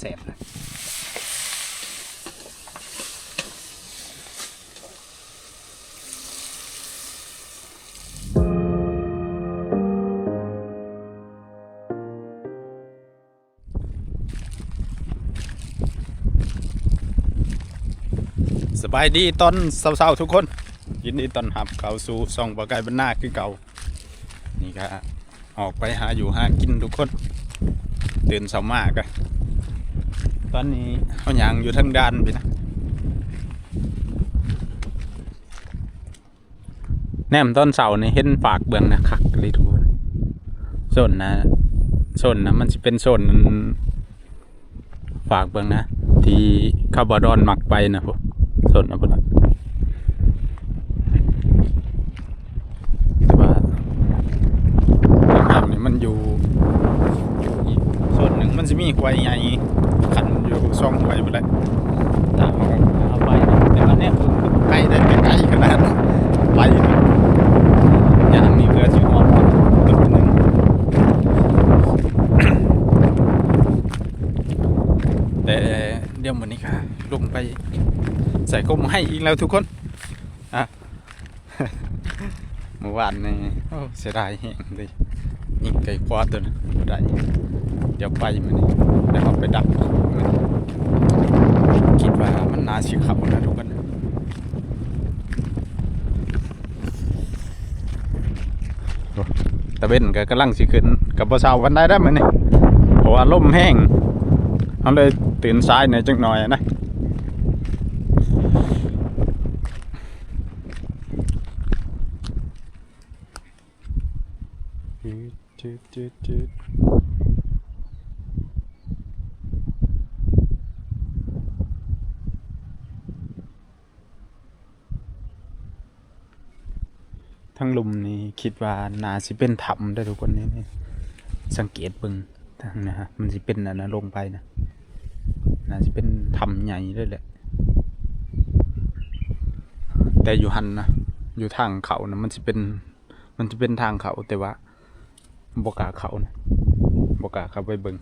แสบนะสบายดีตอนเศร้าๆทุกคน ยินดีตอนรับเขาสู่ซ่องปลาไก่บรรณาคือเก่า นี่ก็ออกไปหาอยู่หากินทุกคน ตื่นเช้ามากอะ ตอนนี้เขายางอยู่ทางด้านพี่นะแนมต้นเสานี่เห็นฝากเบืองนะคักเลยทุกคนโซนนะโซนนะมันจะเป็นโซนฝากเบืองนะ ที่ข้าวบดอนหมักไปนะพวกโซนนะพวกนั้นแต่ว่าทางนี่มันอยู่ส่วนหนึ่งมันจะมีควายใหญ่ สองไปเลยถ้าเอาไปนะแต่ว่าเนี่ยคือใกล้ได้ใกล้ขนาดนั้นไปนะอย่างนี้เพื่อจะออกตัวหนึ่งแต่เดี๋ยววันนี้ค่ะลงไปใส่กลมให้อีกแล้วทุกคนอะเมื่อวานนี่เสียดายแห้งเลยยิงไก่คว้าตัวนั้นบ่ได้เดี๋ยวไปมันนี่เดี๋ยวเอาไปดักมัน คิดว่ามันนาสิขับนะทุกคนตะเว้นก็กำลังสิขึ้นกับบ่เช้าวันได้ได้อมันนี่เพราะว่าลมแห้งเขาเลยตื่นสายหน่อยจังหน่อยนะจืดจืดจืดจืดทั้ง ลุมนี่คิดว่านาสิเป็นถ้ำได้ทุกคนนี่นี่สังเกตเบิ่งทางนะฮะมันสิเป็นอันนะลงไปนะนาสิเป็นถ้ำใหญ่เลยแหละ แต่อยู่หันนะอยู่ทางเขานะมันสิเป็น มันจะเป็นทางเขาแต่ว่าบกาเขานะบกาเขาไปเบิง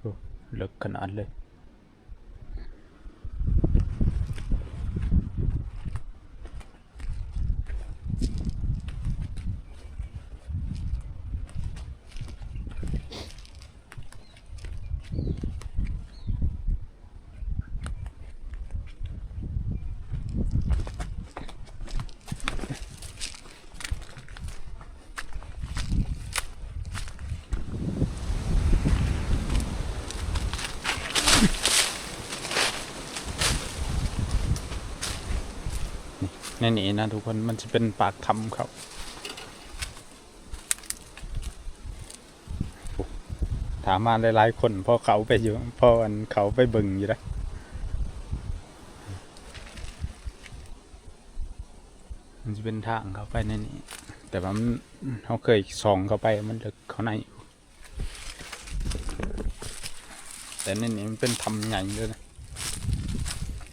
โอ้ เในนี้นะทุกคนมันจะเป็นปากถ้ำเขาโอ้ถามมาหลายๆคนเพอเขาไปอยู่เพออันเขาไปบึงอยู่นะมันจะเป็นทางเข้าไปในนี้ แต่ว่ามันเขาเคยส่องเข้าไปมันลึกเขาในอยู่แต่ในนี้มันเป็นถ้ำใหญ่ด้วยนะ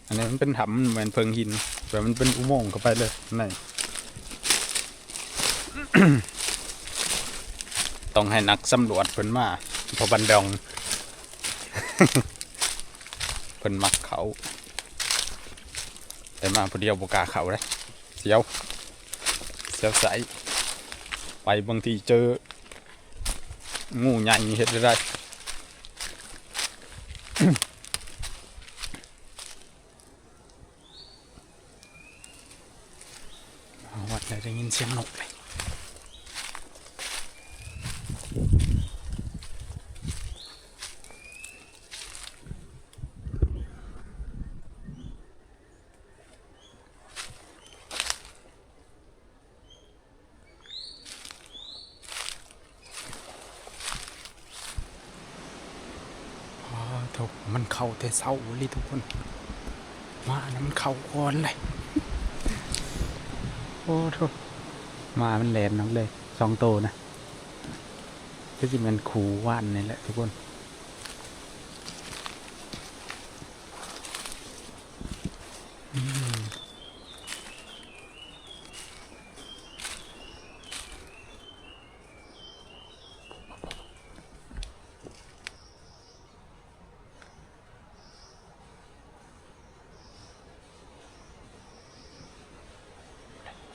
อันนี้มันเป็นถ้ำเหมือนเพิงหิน แบบมันเป็นอุโมงค์เข้าไปเลยในต้องให้นักสำรวจเพิ่นมาพอบันดองเพิ่นมักเขา แต่มาผู้เดียวบกาเขาเลยเสียวเสียวใสไปบางทีเจอ งูใหญ่เห็ดได้ วัดเลยได้ยินเสียงนกเลยอ๋อถูกมันเข้าแต่เศร้าเลยทุกคน มานะมันเข้าก่อนเลย โอ้โถ มามันแหลนน้ำเลยสองโตนะก็จะเป็นขูว่านนี่แหละทุกคน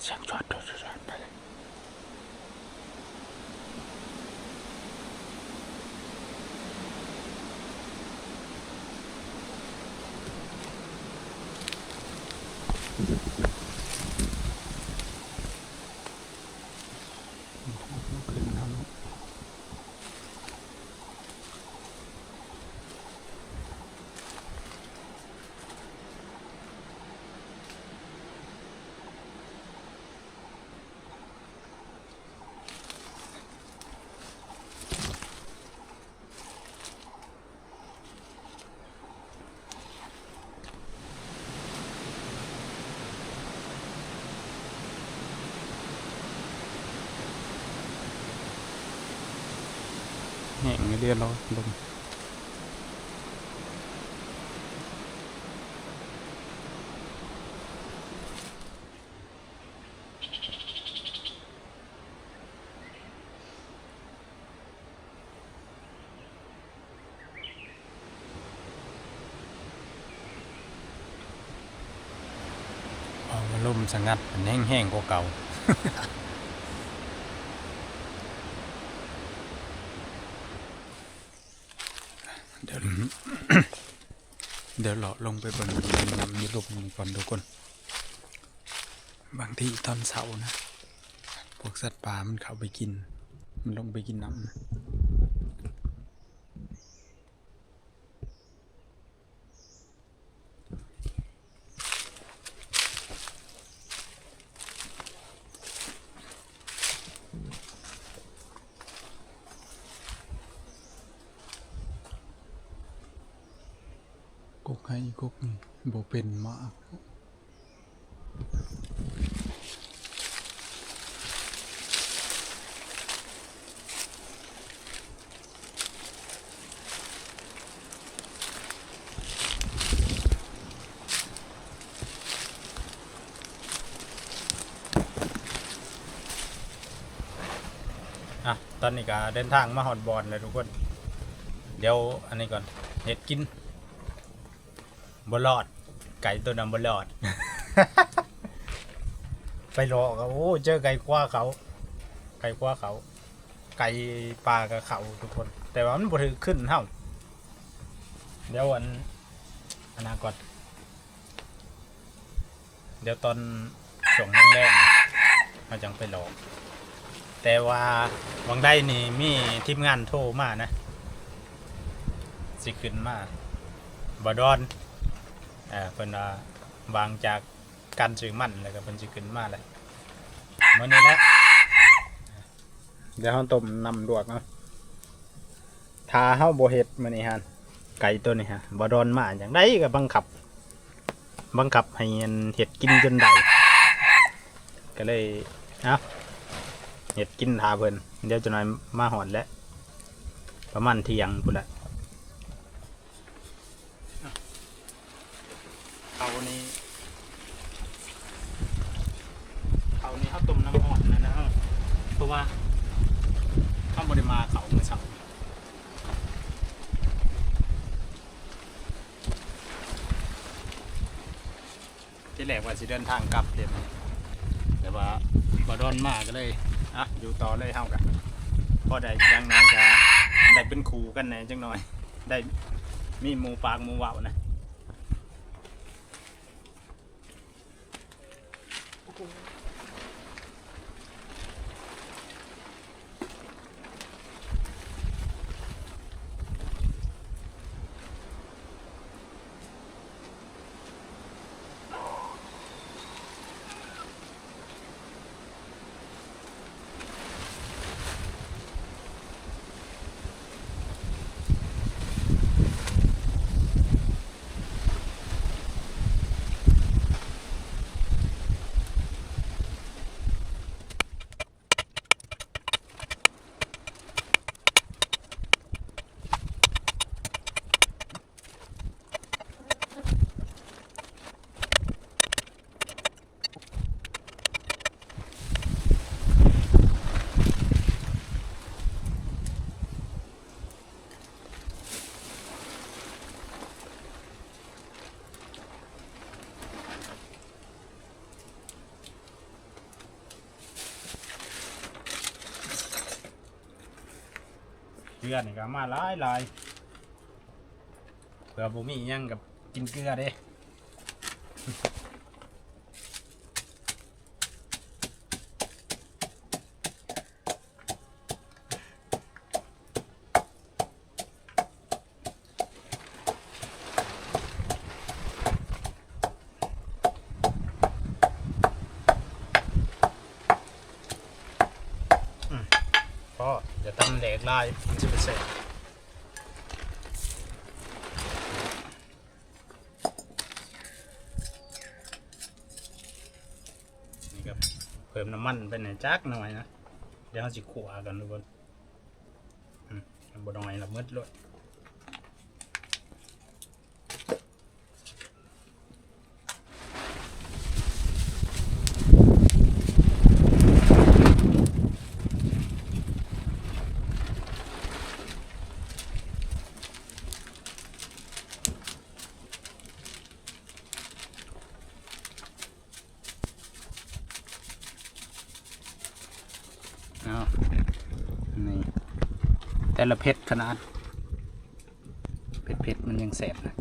เสียงจอดจอดจอดไปเลยขึ้นแล้วเนอะ เรียบร้อยลมเอาลมสงัดมันแห้งๆกว่าเก่า เดี๋ยว เดี๋ยวเลาะลงไปบนน้ำมีลมก่อนทุกคน บางทีตอนเสานะ พวกสัตว์ป่ามันเข้าไปกิน มันลงไปกินน้ำ ให้กกนี่โบเป็นมากอะ ตอนนี้ก็เดินทางมาฮอดบอลเลยทุกคน เดี๋ยวอันนี้ก่อน เห็ดกิน บรอด ไก่ตัวนั้นบรอด ไปรอเขาโอ้เจอไก่คว้าเขา ไก่คว้าเขา ไก่ปลากับเขาทุกคน แต่ว่ามันบ่ถือขึ้นเท่าเดี๋ยววันอนาคตเดี๋ยวตอนส่งแรกๆมาจังไปรอแต่ว่าวังได้นี่มีทีมงานโทรมานะ สิขึ้นมาบดอนเอ่อเพิ่นว่าวางจากการซื้อมันแล้วก็เพิ่นสิขึ้นมาเลยมื้อนี้แหละเดี๋ยวเฮาต้มน้ำลวกเนาะถ้าเฮาบ่เฮ็ดมื้อนี้ฮะไก่ตัวนี้ฮะบ่ดอนมาอย่างใดก็บังคับ บังคับให้อันเฮ็ดกินจนได้ก็เลยเอ้าเห็ดกินทาเพิ่นเดี๋ยวจะน้อยมาหอนแล้วประมาณเที่ยงพุ่นละเขานี้เขานี้เขาต้มน้ำอ่อนนะนะเพ ราะว่าข้าวบริมาเขาเมื่อเช้าที่แรกว่าสิเดินทางกลับเดี๋ยวแต่ว่าบอดอนมาก็เลยอะอยู่ต่อเลยเฮากันพอได้ยังน้อยก็ได้เป็นครูกันแหน่จังหน่อย ได้มีหมูปากหมูว่าวนะ ลือนี่ก็มาหลายหลายเผื่อบ่มีหยังกับกินเกลือเด้ ก็จะทำแดกลายมันจะเป็นเศษ กับเพิ่มน้ำมันเป็นไหนจักหน่อยนะเดี๋ยวเราจะขัวกันทุกคนอืมบดหน่อยละมืดเลย เอานี่ แต่ละเพชรขนาดเพชรเพชรมันยังแสบนะ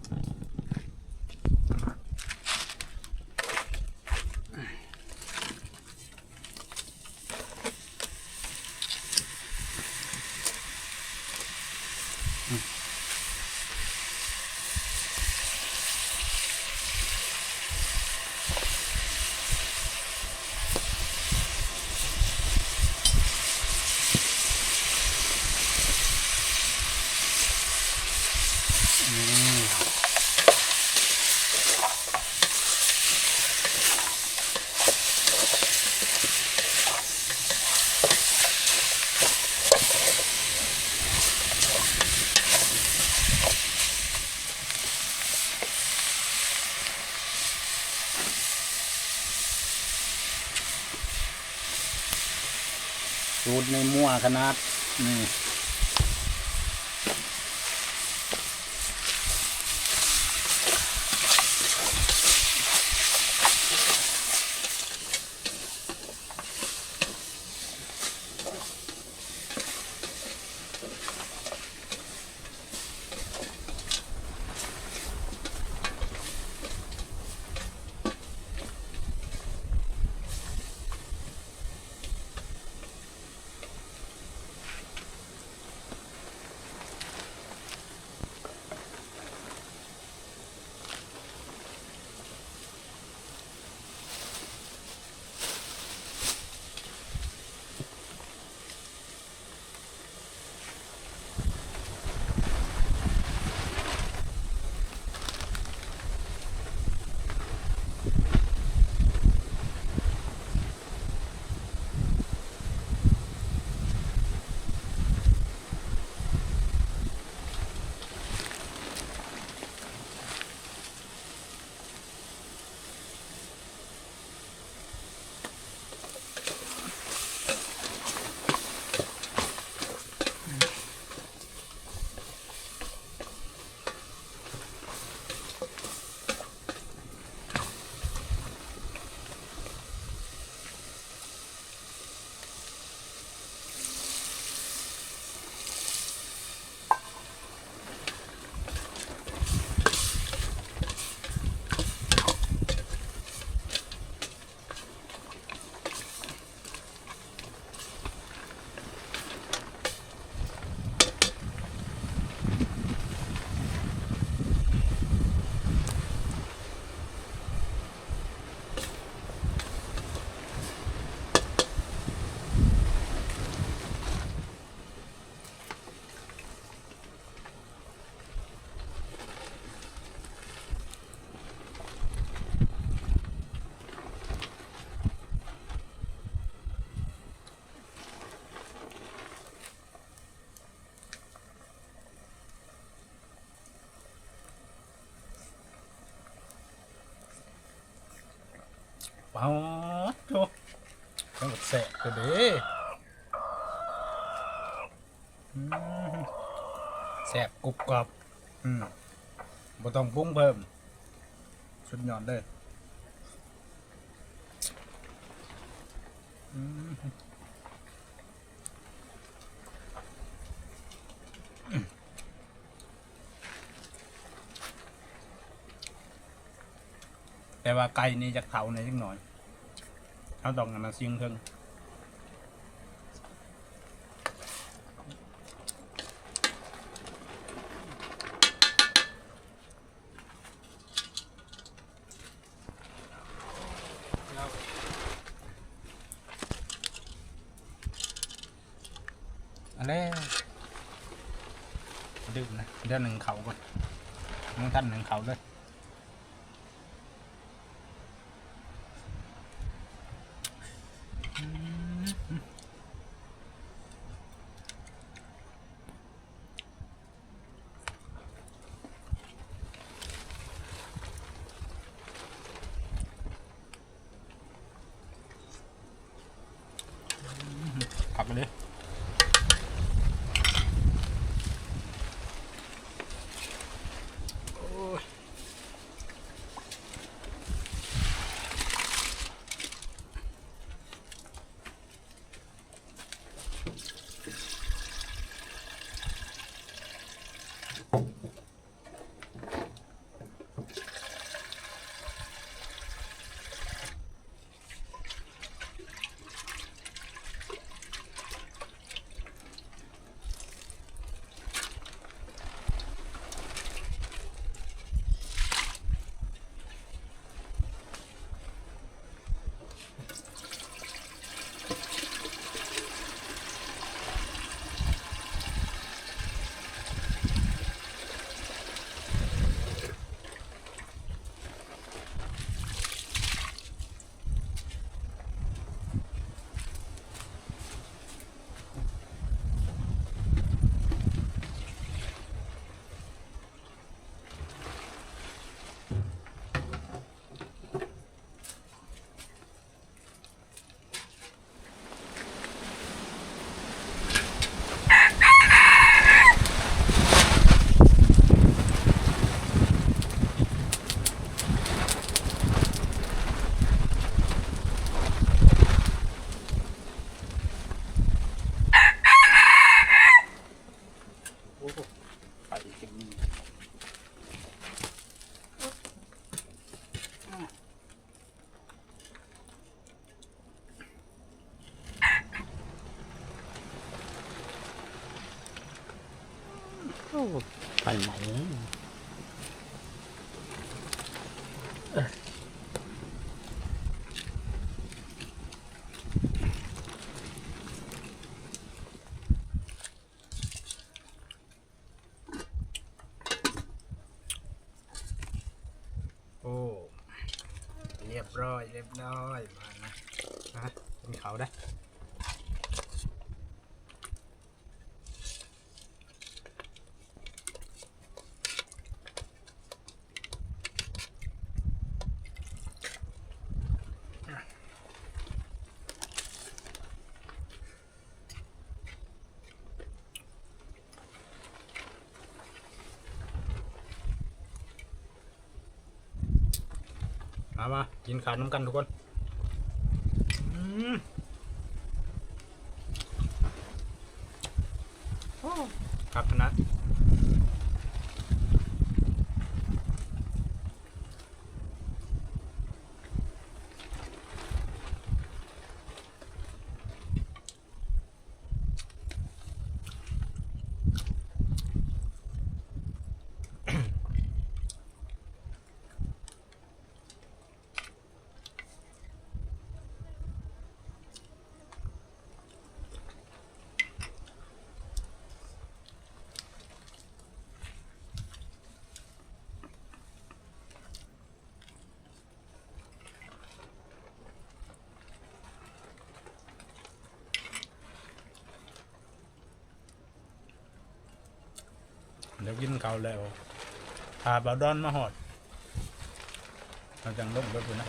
สูตรในมั่วขนาดนี่ ป๊าดโถต้องแสะก็เด้อืมแสบกรุบกรอบ อืมบ่ต้องปรุงเพิ่ม สุดยอดเลยอืม ไก่นี่จะเผาในอยจักหน่อยเขาต้องนมาซิงเครื่องอะไรดื่มนะเดี๋ยวหนึ่งเขาก่อนมึงท่านหนึ่งเขาเลย ขับไปเลย เรียบร้อยมานะฮะเป็นเขาได้ มามากินขาวน้ำกันทุกคนอืมโอ้ครับนะ เดี๋ยวกินข้าแล้วพาบาดอนมาหอดเราจังลงรถอยู่นะ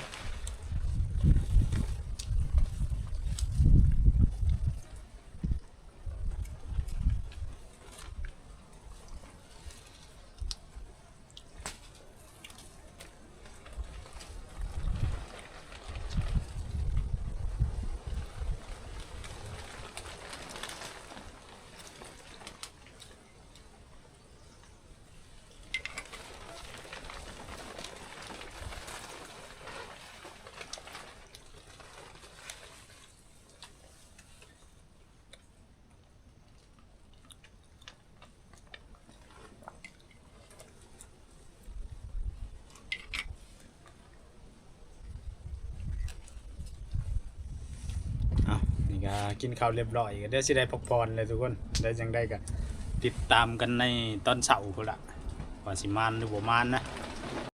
ก็กินข้าวเรียบร้อยก็เดี๋ยวสิได้พักผ่อนเลยทุกคนได้จังได้ก็ติดตามกันในตอนเสาพุ่นละว่าสิมานหรือบ่มานนะ